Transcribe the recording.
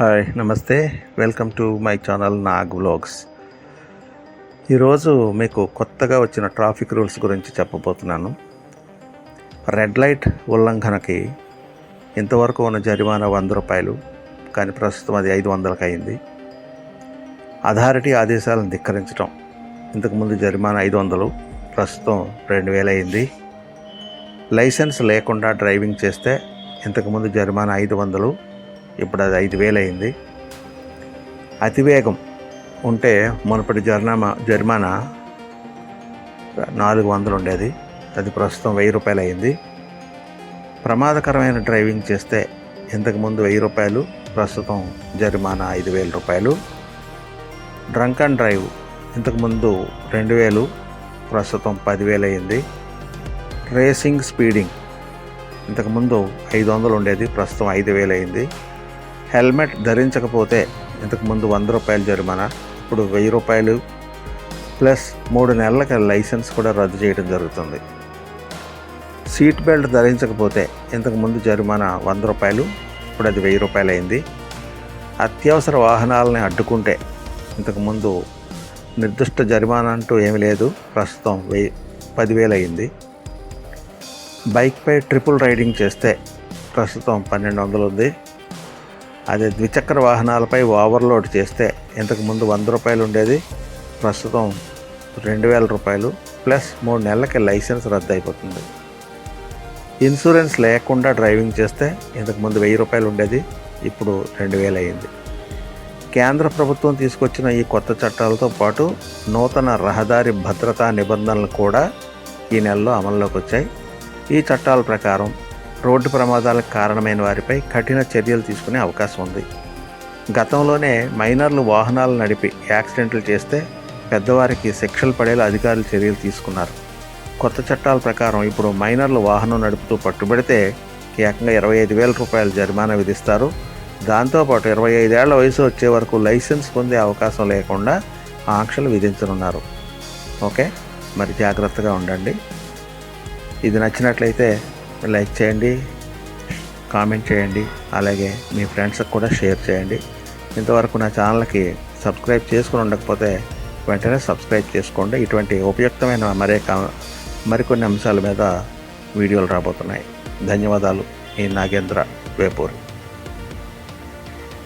Hi నమస్తే. Welcome to my channel Nag vlogs. ఈరోజు మీకు కొత్తగా వచ్చిన ట్రాఫిక్ రూల్స్ గురించి చెప్పబోతున్నాను. రెడ్ లైట్ ఉల్లంఘనకి ఇంతవరకు ఉన్న జరిమానా వంద రూపాయలు కానీ ప్రస్తుతం అది ఐదు వందలకు అయింది. అథారిటీ ఆదేశాలను ధిక్కరించడం ఇంతకుముందు జరిమానా ఐదు వందలు ప్రస్తుతం రెండు వేలు అయింది. లైసెన్స్ లేకుండా డ్రైవింగ్ చేస్తే ఇంతకుముందు జరిమానా ఐదు వందలు ఇప్పుడు అది ఐదు వేలు అయింది. అతివేగం ఉంటే మునపటి జరినామా జరిమానా నాలుగు వందలు ఉండేది. అది ప్రస్తుతం వెయ్యి రూపాయలు అయింది. ప్రమాదకరమైన డ్రైవింగ్ చేస్తే ఇంతకుముందు వెయ్యి రూపాయలు ప్రస్తుతం జరిమానా ఐదు వేల రూపాయలు. డ్రంక్ అండ్ డ్రైవ్ ఇంతకుముందు రెండు వేలు ప్రస్తుతం పదివేలు అయింది. రేసింగ్ స్పీడింగ్ ఇంతకుముందు ఐదు వందలు ఉండేది ప్రస్తుతం ఐదు వేలు అయింది. హెల్మెట్ ధరించకపోతే ఇంతకుముందు వంద రూపాయలు జరిమానా ఇప్పుడు వెయ్యి రూపాయలు ప్లస్ మూడు నెలలకి లైసెన్స్ కూడా రద్దు చేయడం జరుగుతుంది. సీట్ బెల్ట్ ధరించకపోతే ఇంతకుముందు జరిమానా వంద రూపాయలు ఇప్పుడు అది వెయ్యి రూపాయలు అయింది అత్యవసర వాహనాలని అడ్డుకుంటే ఇంతకుముందు నిర్దిష్ట జరిమానా అంటూ ఏమీ లేదు ప్రస్తుతం వెయ్యి పదివేలు అయింది. బైక్పై ట్రిపుల్ రైడింగ్ చేస్తే ప్రస్తుతం పన్నెండు వందలు ఉంది. అదే ద్విచక్ర వాహనాలపై ఓవర్లోడ్ చేస్తే ఇంతకుముందు వంద రూపాయలు ఉండేది ప్రస్తుతం రెండు వేల రూపాయలు ప్లస్ మూడు నెలలకి లైసెన్స్ రద్దు అయిపోతుంది ఇన్సూరెన్స్ లేకుండా డ్రైవింగ్ చేస్తే ఇంతకుముందు వెయ్యి రూపాయలు ఉండేది ఇప్పుడు రెండు వేలు అయింది. కేంద్ర ప్రభుత్వం తీసుకొచ్చిన ఈ కొత్త చట్టాలతో పాటు నూతన రహదారి భద్రతా నిబంధనలు కూడా ఈ నెలలో అమల్లోకి వచ్చాయి ఈ చట్టాల ప్రకారం రోడ్డు ప్రమాదాలకు కారణమైన వారిపై కఠిన చర్యలు తీసుకునే అవకాశం ఉంది. గతంలోనే మైనర్లు వాహనాలు నడిపి యాక్సిడెంట్లు చేస్తే పెద్దవారికి శిక్షలు పడేలా అధికారులు చర్యలు తీసుకున్నారు. కొత్త చట్టాల ప్రకారం ఇప్పుడు మైనర్లు వాహనం నడుపుతూ పట్టుబడితే ఏకంగా ఇరవై ఐదు వేల రూపాయల జరిమానా విధిస్తారు. దాంతోపాటు ఇరవై ఐదేళ్ళ వయసు వచ్చే వరకు లైసెన్స్ పొందే అవకాశం లేకుండా ఆంక్షలు విధించనున్నారు. ఓకే మరి జాగ్రత్తగా ఉండండి. ఇది నచ్చినట్లయితే లైక్ చేయండి కామెంట్ చేయండి అలాగే మీ ఫ్రెండ్స్కి కూడా షేర్ చేయండి. ఇంతవరకు నా ఛానల్కి సబ్స్క్రైబ్ చేసుకుని ఉండకపోతే వెంటనే సబ్స్క్రైబ్ చేసుకోండి. ఇటువంటి ఉపయుక్తమైన మరే కా- మరికొన్ని అంశాల మీద వీడియోలు రాబోతున్నాయి. ధన్యవాదాలు. ఈ నాగేంద్ర వేపూరి.